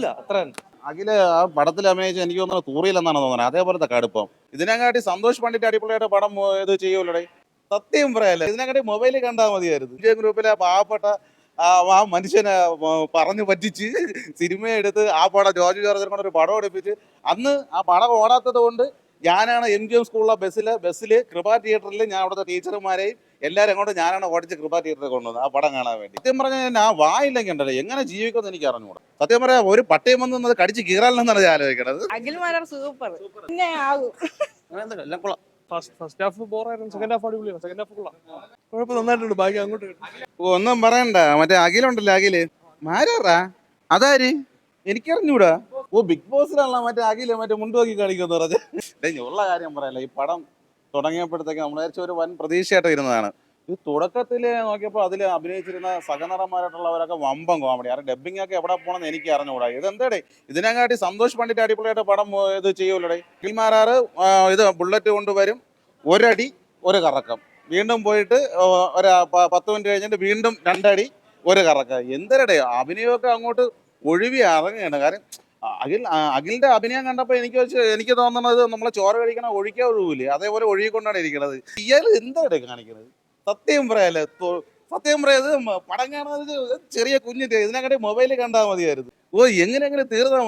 കിട്ടൂല അത്ര. അഖിൽ ആ പടത്തിൽ അഭിനയിച്ച് എനിക്ക് തോന്നുന്നത് തൂറിയില്ലെന്നാണ് തോന്നുന്നത്. അതേപോലത്തെ കടുപ്പം. ഇതിനെക്കാട്ടി സന്തോഷ് പണ്ഡിറ്റ് അടിപൊളിയായിട്ട് പടം ഇത് ചെയ്യൂലേ സത്യം പറയാല്ലേ ഇതിനെക്കാട്ടി മൊബൈലിൽ കണ്ടാൽ മതിയായിരുന്നു. വിജയ ഗ്രൂപ്പിലെ പാവപ്പെട്ട ആ മനുഷ്യനെ പറഞ്ഞു പറ്റിച്ച് സിനിമ എടുത്ത് ആ പടം ജോർജ് ജോർജിനെ കൊണ്ട് ഒരു പടം എടുപ്പിച്ച് അന്ന് ആ പടം ഓടാത്തത് കൊണ്ട് ഞാനാണ് എം ജി എം സ്കൂളിലെ ബസ്സിൽ ബസ്സിൽ കൃപ തിയേറ്ററിൽ ഞാൻ അവിടുത്തെ ടീച്ചർമാരെയും എല്ലാവരും കൊണ്ട് ഞാനാണ് ഓടിച്ച് കൃപ തിയേറ്ററിൽ കൊണ്ടുവന്നത്. ആ പടം കാണാൻ വേണ്ടി. സത്യം പറഞ്ഞാൽ ആ വായില്ലെങ്കിൽ ഉണ്ടല്ലോ എങ്ങനെ ജീവിക്കുമെന്ന് എനിക്ക് അറിഞ്ഞുകൂടാ. സത്യം പറയാ ഒരു പട്ടയം വന്നത് കടിച്ച് കീറാലെന്നാണ് ഞാൻ ആലോചിക്കണത്. സൂപ്പർ. പിന്നെ ആകും. അങ്ങനെയൊന്നുമില്ല, എല്ലാം കൊള്ളാം. ഫസ്റ്റ് ഹാഫ് ബോറായിരുന്നു സെക്കൻഡ് ഹാഫ് അടിപൊളിയാണ് സെക്കൻഡ് ഹാഫ് കൊള്ളാം. കുഴപ്പം നന്നായിട്ടുണ്ട് ബാക്കി അങ്ങോട്ട് ഒന്നും പറയണ്ട. മറ്റേ അഖിലുണ്ടല്ലോ അഖിൽ മാരാറാ? അതാര്? എനിക്കറിഞ്ഞൂടാ. ഓ ബിഗ് ബോസിലാണല്ലോ മറ്റേ അഖിൽ മറ്റേ മുണ്ടുവാക്കി കാണിക്കുമെന്ന് പറഞ്ഞു. ഉള്ള കാര്യം പറയല്ല ഈ പടം തുടങ്ങിയപ്പോഴത്തേക്ക് നമ്മൾ വിചാരിച്ച ഒരു വൻ പ്രതീക്ഷയായിട്ട് ഇരുന്നതാണ്. ഈ തുടക്കത്തിൽ നോക്കിയപ്പോൾ അതിൽ അഭിനയിച്ചിരുന്ന സഹനടന്മാരായിട്ടുള്ളവരൊക്കെ വമ്പം കോമഡി ആരും ഡബിംഗ് ഒക്കെ എവിടെ പോകണമെന്ന് എനിക്ക് അറിഞ്ഞുകൂടാ. ഇതെന്തേടേ? ഇതിനെക്കാട്ടി സന്തോഷ് പണ്ഡിറ്റ് അടിപൊളിയായിട്ട് പടം ഇത് ചെയ്യൂലേ കിൽമാരാറ് ഇത് ബുള്ളറ്റ് കൊണ്ടുവരും ഒരടി ഒരു കറക്കം. വീണ്ടും പോയിട്ട് ഒരു പത്ത് മിനിറ്റ് കഴിഞ്ഞിട്ട് വീണ്ടും രണ്ടടി ഒരു കറക്കം. എന്തരടേ? അഭിനയമൊക്കെ അങ്ങോട്ട് ഒഴിവി ഇറങ്ങുകയാണ്. കാര്യം ആ, അഖിൽ അഖിലിന്റെ അഭിനയം കണ്ടപ്പോൾ എനിക്ക് വെച്ച് എനിക്ക് തോന്നുന്നത് നമ്മളെ ചോറ് കഴിക്കണ ഒഴിക്കാൻ ഒഴിവില്ലേ അതേപോലെ ഒഴുകിക്കൊണ്ടാണ് ഇരിക്കുന്നത് ഇയാൾ എന്താണ് കാണിക്കുന്നത് സത്യം പറയാലേ സത്യം പറയാത് പടം കാണാതെ ചെറിയ കുഞ്ഞിന്റെ ഇതിനെക്കാട്ടി മൊബൈലിൽ കണ്ടാൽ മതിയായിരുന്നു. ഓ എങ്ങനെ എങ്ങനെ തീർന്നാൽ